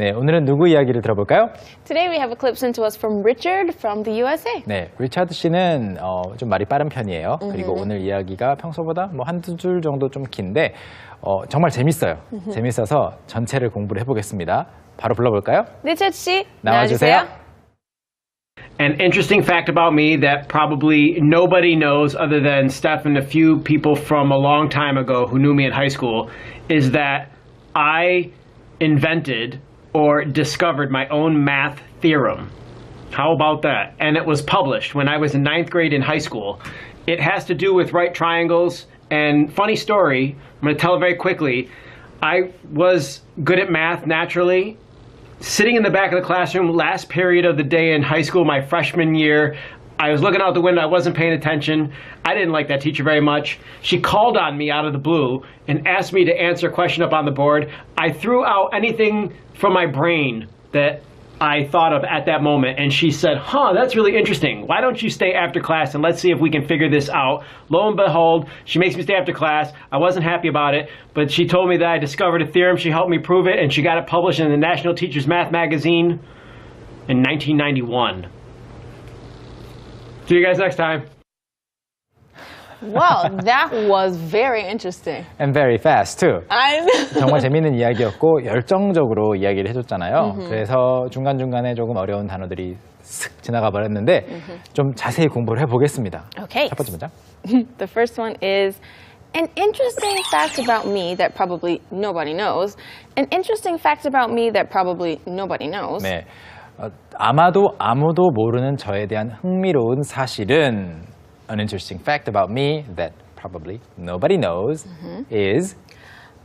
네, 오늘은 누구 이야기를 들어볼까요? Today we have a clip sent to us from Richard from the USA. 네, 리차드 씨는 어, 좀 말이 빠른 편이에요. 그리고 오늘 이야기가 평소보다 뭐 한두 줄 정도 좀 긴데 어, 정말 재밌어요. 재밌어서 전체를 공부를 해보겠습니다. 바로 불러볼까요? Richard 씨, 나와주세요. An interesting fact about me that probably nobody knows other than Steph and a few people from a long time ago who knew me in high school is that I invented or discovered my own math theorem. How about that? And it was published when I was in ninth grade in high school. It has to do with right triangles. And funny story, I'm going to tell it very quickly. I was good at math naturally, sitting in the back of the classroom last period of the day in high school my freshman year i was looking out the window. I wasn't paying attention. I didn't like that teacher very much. She called on me out of the blue and asked me to answer a question up on the board. I threw out anything from my brain that i thought of at that moment and she said huh that's really interesting. Why don't you stay after class and let's see if we can figure this out? Lo and behold she makes me stay after class. I wasn't happy about it but she told me that i discovered a theorem. She helped me prove it and she got it published in the national teachers math magazine in 1991 see you guys next time Wow, that was very interesting. And very fast too. I 정말 재밌는 이야기였고 열정적으로 이야기를 해줬잖아요. 그래서 중간 중간에 조금 어려운 단어들이 슥 지나가 버렸는데 좀 자세히 공부를 해보겠습니다. Okay. 첫 번째 문장. The first one is an interesting fact about me that probably nobody knows. An interesting fact about me that probably nobody knows. 네. 어, 아마도 아무도 모르는 저에 대한 흥미로운 사실은 an interesting fact about me that probably nobody knows is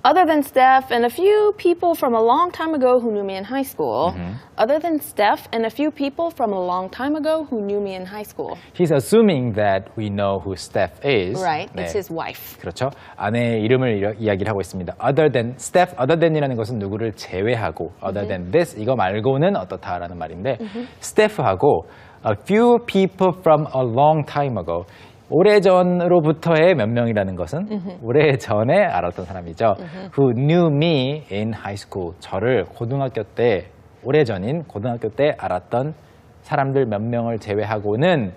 Other than Steph and a few people from a long time ago who knew me in high school. Other than Steph and a few people from a long time ago who knew me in high school. he's assuming that we know who Steph is. Right? 네. It's his wife. 그렇죠. 아내의 이름을 이러- 이야기를 하고 있습니다. Other than Steph, other than이라는 것은 누구를 제외하고 other than this 이거 말고는 어떻다라는 말인데 Steph하고 a few people from a long time ago 오래전으로부터의 몇 명이라는 것은 오래전에 알았던 사람이죠. Who knew me in high school. 저를 고등학교 때 오래전인 고등학교 때 알았던 사람들 몇 명을 제외하고는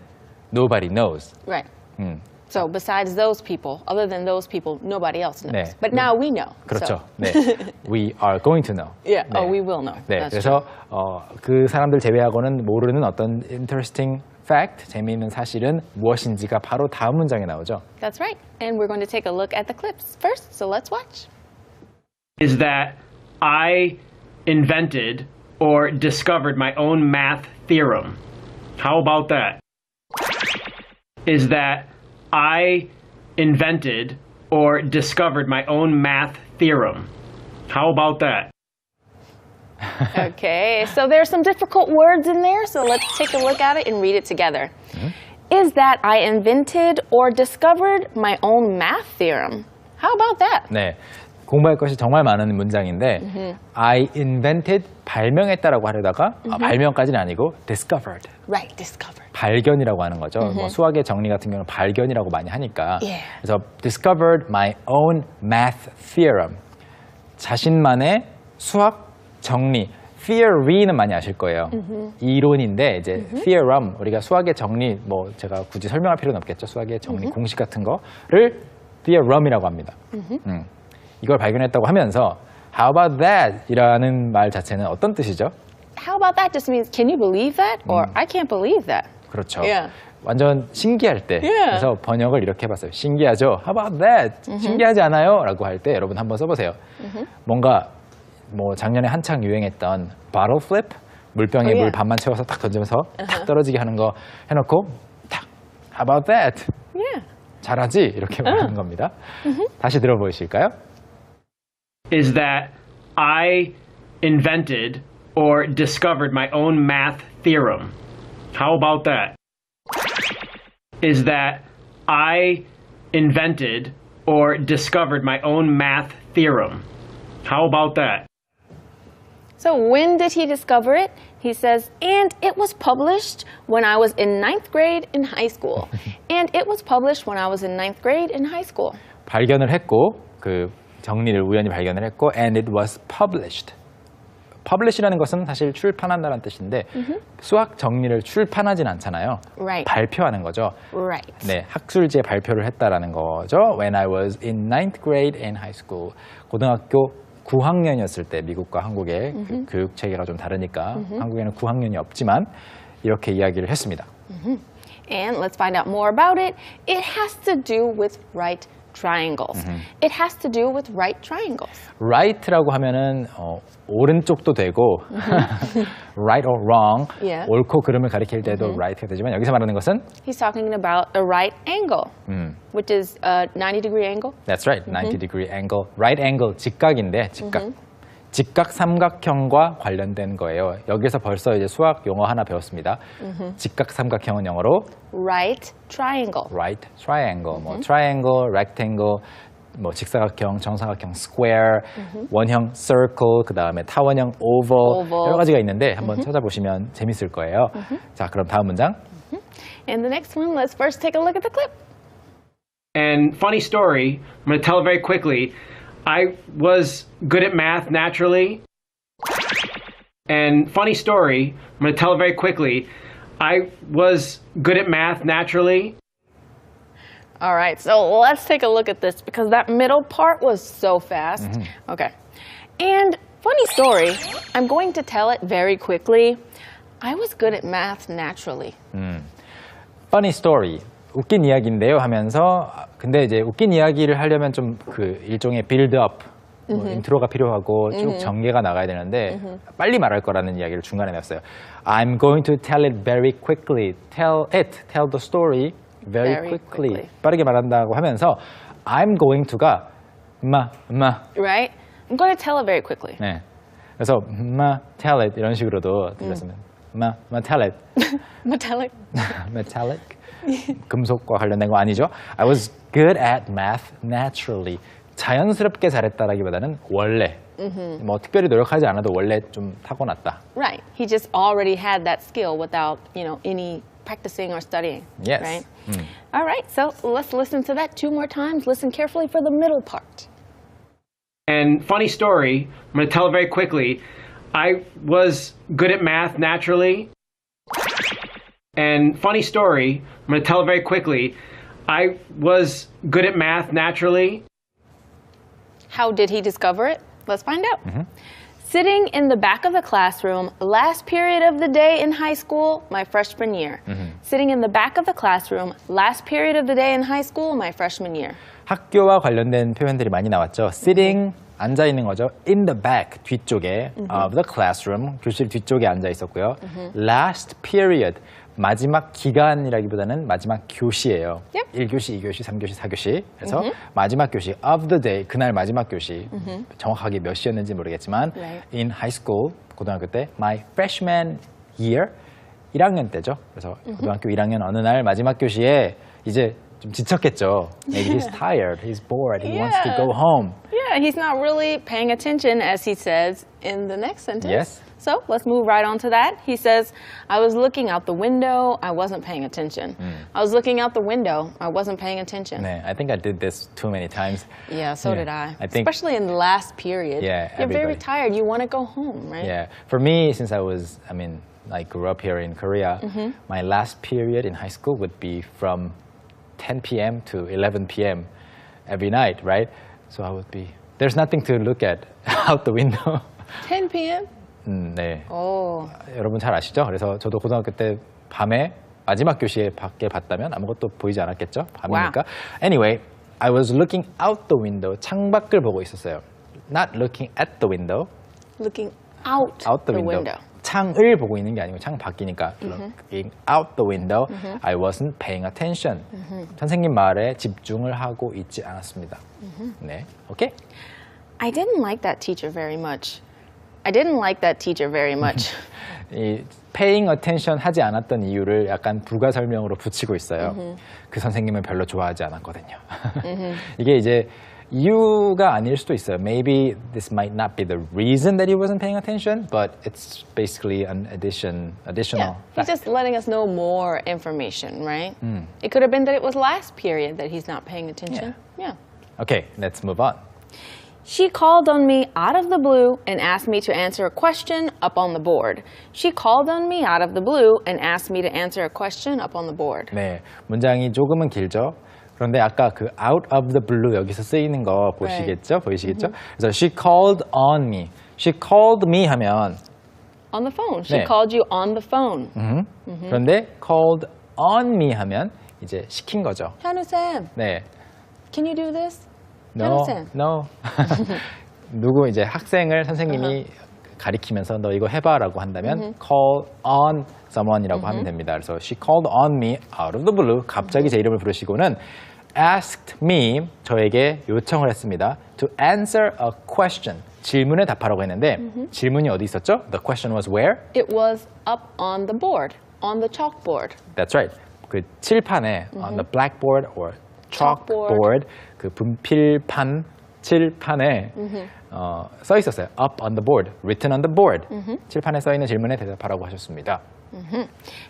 nobody knows. Right. 음. So besides those people, other than those people, nobody else knows. 네. But now we know. 그렇죠. So. 네. We are going to know. Yeah. 네. Oh, we will know. 네. That's 그래서 어, 그 사람들 제외하고는 모르는 어떤 interesting fact, 재미있는 사실은 무엇인지가 바로 다음 문장에 나오죠. true. That's right. And we're going to take a look at the clips first. So let's watch. is that I invented or discovered my own math theorem. How about that? Is that I invented or discovered my own math theorem. How about that? Okay. so there's some difficult words in there. So let's take a look at it and read it together. Is that I invented or discovered my own math theorem. How about that? 네. 공부할 것이 정말 많은 문장인데 I invented 발명했다라고 하려다가 아, 발명까지는 아니고 discovered Right. Discovered. 발견이라고 하는 거죠. 뭐 수학의 정리 같은 경우는 발견이라고 많이 하니까. Yeah. 그래서 discovered my own math theorem. 자신만의 수학 정리. theory는 많이 아실 거예요. 이론인데 이제 theorem 우리가 수학의 정리 뭐 제가 굳이 설명할 필요는 없겠죠. 수학의 정리 공식 같은 거를 theorem이라고 합니다. 음. 이걸 발견했다고 하면서 how about that 이라는 말 자체는 어떤 뜻이죠? How about that just means, can you believe that? Or I can't believe that. 그렇죠. Yeah. 완전 신기할 때. Yeah. 그래서 번역을 이렇게 해봤어요. 신기하죠? How about that? 신기하지 않아요? 라고 할 때 여러분 한번 써보세요. 뭔가 뭐 작년에 한창 유행했던 bottle flip 물병에 Oh, yeah. 물 반만 채워서 딱 던지면서 탁 떨어지게 하는 거 해놓고 탁 How about that? Yeah. 잘하지? 이렇게 말하는 겁니다. 다시 들어보실까요? Is that I invented or discovered my own math theorem. How about that? Is that I invented or discovered my own math theorem. How about that? So when did he discover it? He says, and it was published when I was in ninth grade in high school. and it was published when I was in ninth grade in high school. 발견을 했고 그 정리를 우연히 발견을 했고 and it was published. publish이라는 것은 사실 출판한다는 뜻인데 수학 정리를 출판하진 않잖아요. Right. 발표하는 거죠. Right. 네, 학술지에 발표를 했다라는 거죠. When I was in ninth grade in high school. 고등학교 9학년이었을 때 미국과 한국의 그 교육 체계가 좀 다르니까 한국에는 9학년이 없지만 이렇게 이야기를 했습니다. And let's find out more about it. It has to do with right triangles. It has to do with right triangles. right라고 하면은 어, 오른쪽도 되고 right or wrong Yeah. 옳고 그름을 가리킬 때도 right가 되지만 여기서 말하는 것은 He's talking about a right angle, which is a 90 degree angle. that's right 90 degree angle right angle 직각인데 직각 직각 삼각형과 관련된 거예요. 여기서 벌써 이제 수학 용어 하나 배웠습니다. 직각 삼각형은 영어로 Right triangle. right triangle, 뭐 triangle, rectangle, 뭐 직사각형, 정사각형, square, 원형 circle, 그 다음에 타원형 oval, Oval. 여러 가지가 있는데 한번 찾아보시면 재밌을 거예요. 자, 그럼 다음 문장. And the next one, let's first take a look at the clip. And funny story, I'm going to tell it very quickly. I was good at math naturally. And funny story, I'm going to tell it very quickly. I was good at math naturally. All right, so let's take a look at this because that middle part was so fast. Mm-hmm. Okay. And funny story, I'm going to tell it very quickly. I was good at math naturally. Mm. Funny story. 웃긴 이야기인데요 하면서 근데 이제 웃긴 이야기를 하려면 좀 그 일종의 빌드업 뭐 인트로가 필요하고 쭉 전개가 나가야 되는데 빨리 말할 거라는 이야기를 중간에 냈어요. I'm going to tell it very quickly. Tell it. Tell the story very, Very quickly. quickly. 빠르게 말한다고 하면서 I'm going to가 마, 마. Right? I'm going to tell it very quickly. 네. 그래서 마, tell it 이런 식으로도 들렸으면 마, 마, tell it. Metallic. metallic 금속과 관련된 거 아니죠? I was good at math naturally. 자연스럽게 잘했다라기보다는 원래 뭐 특별히 노력하지 않아도 원래 좀 타고났다. Right. He just already had that skill without, you know, any practicing or studying. Yes. Right? All right, so let's listen to that two more times. Listen carefully for the middle part. And funny story, I'm going to tell it very quickly. I was good at math naturally. And funny story, I'm going to tell it very quickly. I was good at math naturally. How did he discover it? Let's find out. Sitting in the back of the classroom, last period of the day in high school, my freshman year. Sitting in the back of the classroom, last period of the day in high school, my freshman year. 학교와 관련된 표현들이 많이 나왔죠. sitting 앉아 있는 거죠. in the back 뒤쪽에 of the classroom 교실 뒤쪽에 앉아 있었고요. last period 마지막 기간이라기보다는 마지막 교시예요. Yep. 1교시, 2교시, 3교시, 4교시. 그래서 마지막 교시 of the day 그날 마지막 교시. 정확하게 몇 시였는지 모르겠지만 Right. in high school 고등학교 때 my freshman year 1학년 때죠. 그래서 고등학교 1학년 어느 날 마지막 교시에 이제 좀 지쳤겠죠. Maybe he's tired, he's bored, he wants to Yeah. go home. Yeah, he's not really paying attention as he says in the next sentence. Yes. So let's move right on to that. He says, I was looking out the window, I wasn't paying attention. I was looking out the window, I wasn't paying attention. 네, I think I did this too many times. Yeah, so Yeah, did I. I think- Especially in the last period. Yeah, You're very everybody. tired. You want to go home, right? Yeah, for me, since I was, I mean, I grew up here in Korea, Mm-hmm. my last period in high school would be from 10 p.m. to 11 p.m. every night, right? So I would be, there's nothing to look at out the window. 10 p.m.? 음, 네. Oh, 여러분 잘 아시죠? 그래서 저도 고등학교 때 밤에 마지막 교시에 밖에 봤다면 아무것도 보이지 않았겠죠? 밤이니까. Anyway, I was looking out the window. 창밖을 보고 있었어요. Not looking at the window. looking out, out the, window. 창을 보고 있는 게 아니고 창 밖이니까 looking out the window. I wasn't paying attention. 선생님 말에 집중을 하고 있지 않았습니다. 네, 오케이. I didn't like that teacher very much. I didn't like that teacher very much. 이 paying attention 하지 않았던 이유를 약간 부가 설명으로 붙이고 있어요. 그 선생님을 별로 좋아하지 않았거든요. 이게 이제 이유가 아닐 수도 있어요. Maybe this might not be the reason that he wasn't paying attention, but it's basically an addition, additional. yeah, he's just letting us know more information, right? It could have been that it was last period that he's not paying attention. Yeah. Okay, let's move on. She called on me out of the blue and asked me to answer a question up on the board. She called on me out of the blue and asked me to answer a question up on the board. 네, 문장이 조금은 길죠. 그런데 아까 그 out of the blue 여기서 쓰이는 거 보시겠죠? 보이시겠죠? 그래서 she called on me. She called me 하면 On the phone. She 네. called you on the phone. 그런데 called on me 하면 이제 시킨 거죠. 현우 Sam, 네. can you do this? No, Sam. no. 누구 이제 학생을 선생님이 가리키면서 너 이거 해봐라고 한다면 call on someone이라고 하면 됩니다. 그래서 she called on me out of the blue. 갑자기 제 이름을 부르시고는 asked me 저에게 요청을 했습니다. to answer a question. 질문에 답하라고 했는데 질문이 어디 있었죠? The question was where? It was up on the board, on the chalkboard. That's right. 그 칠판에 on the blackboard or chalkboard 그 분필판 칠판에 어, 써 있었어요. Up on the board, written on the board. 칠판에 써 있는 질문에 대답하라고 하셨습니다.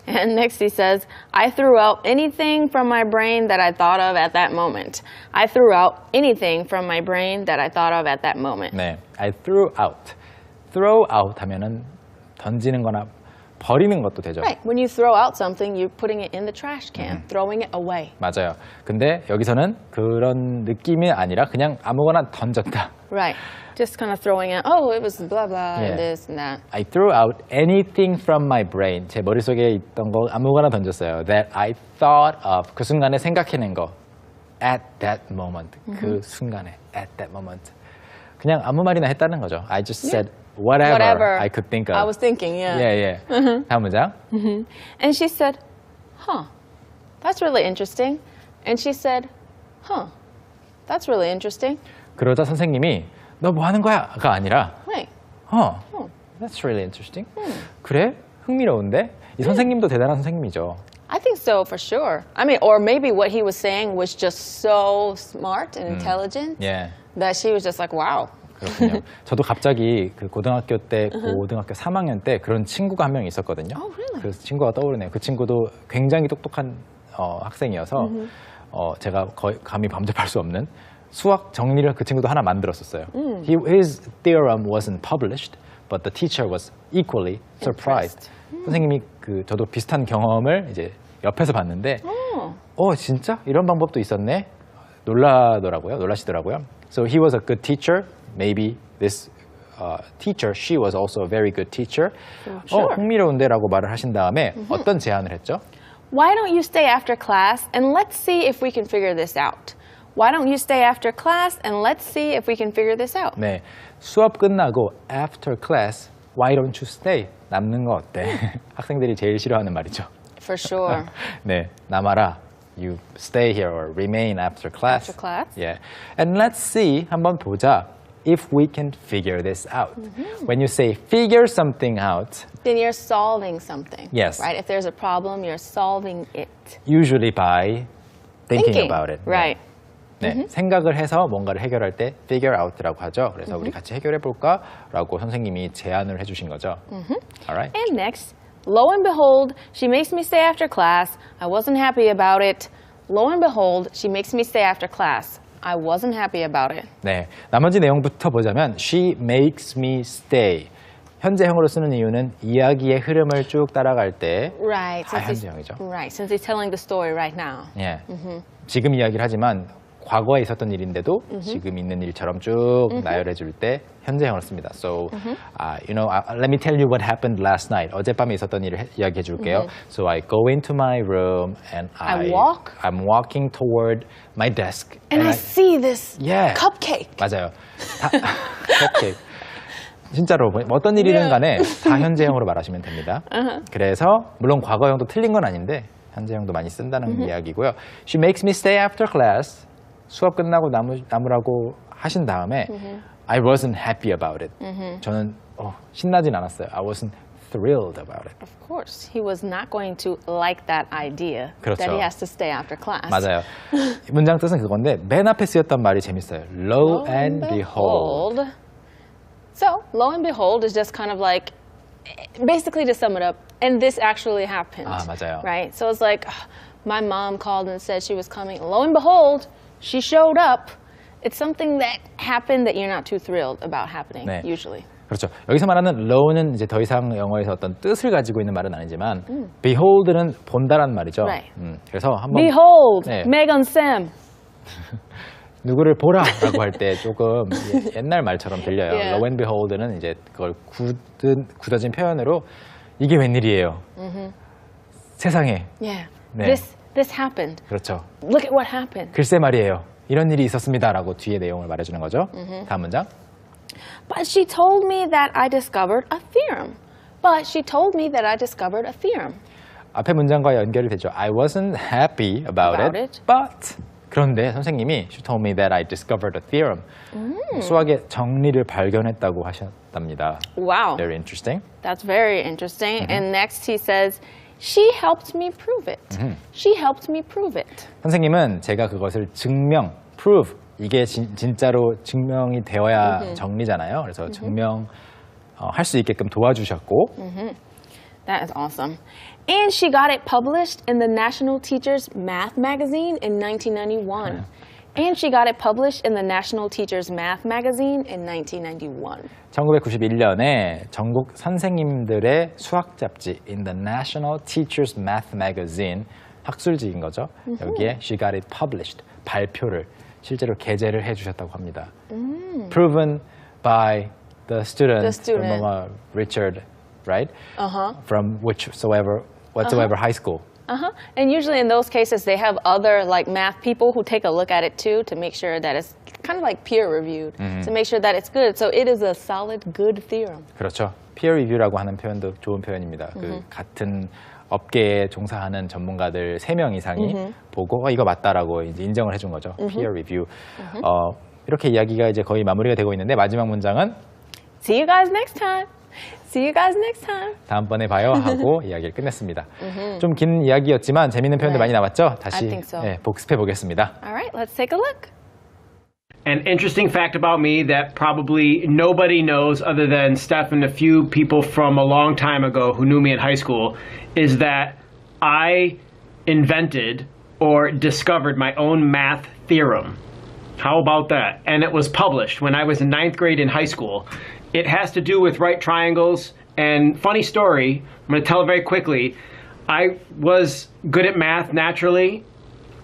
And next he says, I threw out anything from my brain that I thought of at that moment. I threw out anything from my brain that I thought of at that moment. 네, I threw out. throw out 하면은 던지는 거나 버리는 것도 되죠. Right. When you throw out something, you're putting it in the trash can, throwing it away. 맞아요. 근데 여기서는 그런 느낌이 아니라 그냥 아무거나 던졌다. Right. Just kind of throwing it, oh, it was blah, blah, Yeah. and this and that. I threw out anything from my brain. 제 머릿속에 있던 거 아무거나 던졌어요. That I thought of. 그 순간에 생각해낸 거. At that moment. 그 순간에. At that moment. 그냥 아무 말이나 했다는 거죠. I just said whatever, Whatever I could think of. I was thinking, yeah. 예, 예. 다음 문장. And she said, huh, that's really interesting. And she said, huh, that's really interesting. 그러자 선생님이 너 뭐 하는 거야? 가 아니라 Right. 어, that's really interesting. 그래? 흥미로운데? 이 선생님도 대단한 선생님이죠. I think so for sure. I mean, or maybe what he was saying was just so smart and intelligent 예. that she was just like, wow. 그렇군요. 저도 갑자기 그 고등학교 때, 고등학교 3학년 때 그런 친구가 한 명 있었거든요. Oh, really? 그 친구가 떠오르네요. 그 친구도 굉장히 똑똑한 어, 학생이어서 어, 제가 거의 감히 범접할 수 없는 수학 정리를 그 친구도 하나 만들었었어요. He, his theorem wasn't published, but the teacher was equally surprised. 선생님이 그 저도 비슷한 경험을 이제 옆에서 봤는데, 어 진짜 이런 방법도 있었네. 놀라더라고요. 놀라시더라고요. So he was a good teacher. Maybe this uh, teacher, she was also a very good teacher. 어, sure. 흥미로운데라고 말을 하신 다음에 어떤 제안을 했죠? Why don't you stay after class and let's see if we can figure this out? Why don't you stay after class and let's see if we can figure this out? 네, 수업 끝나고 after class, why don't you stay? 남는 거 어때? 학생들이 제일 싫어하는 말이죠. For sure. 네, 남아라. You stay here or remain after class. After class. Yeah. And let's see, 한번 보자. If we can figure this out. When you say figure something out, then you're solving something. Yes. Right? If there's a problem, you're solving it. usually by thinking, about it. 네. Right. 네, 생각을 해서 뭔가를 해결할 때 figure out라고 하죠. 그래서 우리 같이 해결해 볼까라고 선생님이 제안을 해주신 거죠. Alright. And next, lo and behold, she makes me stay after class. I wasn't happy about it. Lo and behold, she makes me stay after class. I wasn't happy about it. 네, 나머지 내용부터 보자면 she makes me stay. 현재형으로 쓰는 이유는 이야기의 흐름을 쭉 따라갈 때 Right. 다 현재형이죠. Right. Since he's telling the story right now. 예. 지금 이야기를 하지만 과거에 있었던 일인데도 지금 있는 일처럼 쭉 나열해 줄 때 현재형을 씁니다. So, uh, you know, uh, let me tell you what happened last night. 어젯밤에 있었던 일을 해- 이야기해 줄게요. So I go into my room and I, I walk? I'm walking toward my desk. And I see this Yeah. cupcake. 맞아요. 다, 오케이. 진짜로 뭐 어떤 일이든 간에 다 현재형으로 말하시면 됩니다. 그래서 물론 과거형도 틀린 건 아닌데 현재형도 많이 쓴다는 이야기고요. She makes me stay after class. 수업 끝나고 남으, 남으라고 하신 다음에 I wasn't happy about it. 저는 어, 신나진 않았어요. I wasn't thrilled about it. Of course, he was not going to like that idea that 그렇죠. he has to stay after class. 맞아요. 문장 뜻은 그건데 맨 앞에 쓰였던 말이 재밌어요. Lo and behold. So, lo and behold is just kind of like, basically to sum it up, and this actually happened. 아, 맞아요. Right? So it's like, ugh, my mom called and said she was coming. Lo and behold, She showed up, It's something that happened that you're not too thrilled about happening, 네. usually. 그렇죠. 여기서 말하는 low는 이제 더 이상 영어에서 어떤 뜻을 가지고 있는 말은 아니지만 behold는 본다란 말이죠. Right. 음, 그래서 한번 Behold, 네. Megan Sam. 누구를 보라라고 할 때 조금 예- 옛날 말처럼 들려요. Yeah. low and behold는 이제 그걸 굳은 굳어진 표현으로 이게 웬일이에요. 세상에 Yeah. 네. This this happened. 그렇죠. Look at what happened. 글쎄 말이에요. 이런 일이 있었습니다라고 뒤에 내용을 말해주는 거죠. 다음 문장. But she told me that I discovered a theorem. But she told me that I discovered a theorem. 앞에 문장과 연결이 되죠. I wasn't happy about, About it, it. but 그런데 선생님이 she told me that I discovered a theorem. 수학의 정리를 발견했다고 하셨답니다. Wow. Very interesting. That's very interesting. And next he says, she helped me prove it. She helped me prove it. 선생님은 제가 그것을 증명, prove 이게 진, 진짜로 증명이 되어야 정리잖아요. 그래서 증명 어, 할 수 있게끔 도와주셨고 That is awesome. And she got it published in the National Teachers Math magazine in 1991. And she got it published in the National Teachers Math magazine in 1991. 1991년에 전국 선생님들의 수학 잡지 in the National Teachers Math Magazine 학술지인 거죠. 여기에 she got it published 발표를 실제로 게재를 해주셨다고 합니다. Proven by the student, The student. from uh, Richard, right? Uh-huh. From whichsoever, whatsoever high school. Uh-huh. And usually in those cases they have other like math people who take a look at it too to make sure that it's kind of like peer reviewed to make sure that it's good. So it is a solid good theorem. 그렇죠. peer review라고 하는 표현도 좋은 표현입니다. 그 같은 업계에 종사하는 전문가들 3명 이상이 보고 어, 이거 맞다라고 이제 인정을 해준 거죠. peer review. 어, 이렇게 이야기가 이제 거의 마무리가 되고 있는데 마지막 문장은 See you guys next time. See you guys next time. 다음번에 봐요 하고 이야기를 끝냈습니다. 좀 긴 이야기였지만 재밌는 표현들 Right. 많이 나왔죠? 다시 I think so. 예, 복습해 보겠습니다. All right, let's take a look. An interesting fact about me that probably nobody knows other than Steph and a few people from a long time ago who knew me in high school is that I invented or discovered my own math theorem. How about that? And it was published when I was in ninth grade in high school. It has to do with right triangles. And funny story, I'm going to tell it very quickly. I was good at math naturally,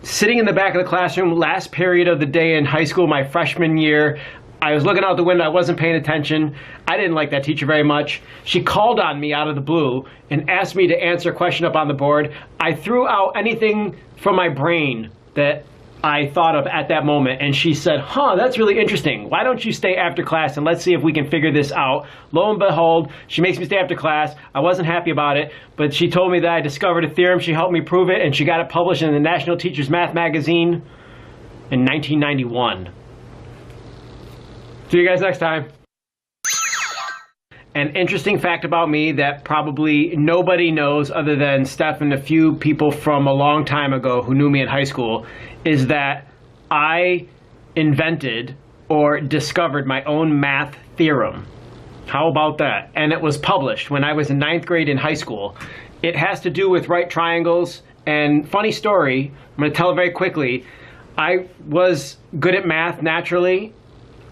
sitting in the back of the classroom last period of the day in high school my freshman year i was looking out the window i wasn't paying attention i didn't like that teacher very much she called on me out of the blue and asked me to answer a question up on the board i threw out anything from my brain that i thought of at that moment and she said huh that's really interesting. Why don't you stay after class and let's see if we can figure this out? Lo and behold she makes me stay after class. I wasn't happy about it but she told me that i discovered a theorem. She helped me prove it and she got it published in the national teachers math magazine in 1991 see you guys next time an interesting fact about me that probably nobody knows other than Steph and a few people from a long time ago who knew me in high school is that I invented or discovered my own math theorem. How about that? And it was published when I was in ninth grade in high school. It has to do with right triangles. And funny story, I'm going to tell it very quickly. I was good at math naturally,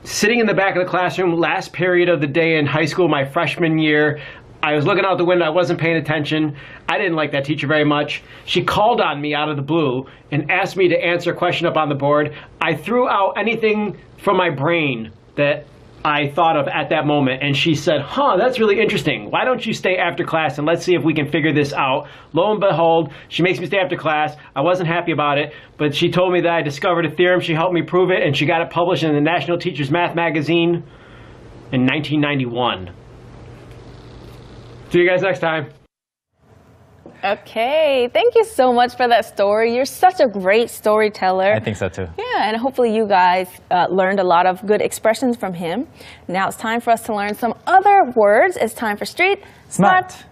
sitting in the back of the classroom last period of the day in high school my freshman year i was looking out the window i wasn't paying attention. I didn't like that teacher very much. She called on me out of the blue and asked me to answer a question up on the board. I threw out anything from my brain that I thought of at that moment, and she said, Huh, that's really interesting. Why don't you stay after class and let's see if we can figure this out? Lo and behold, she makes me stay after class. I wasn't happy about it, but she told me that I discovered a theorem. She helped me prove it, and she got it published in the National Teachers Math Magazine in 1991. See you guys next time. Okay, thank you so much for that story. You're such a great storyteller. I think so too. Yeah, and hopefully you guys uh, learned a lot of good expressions from him. Now it's time for us to learn some other words. It's time for Street Smart.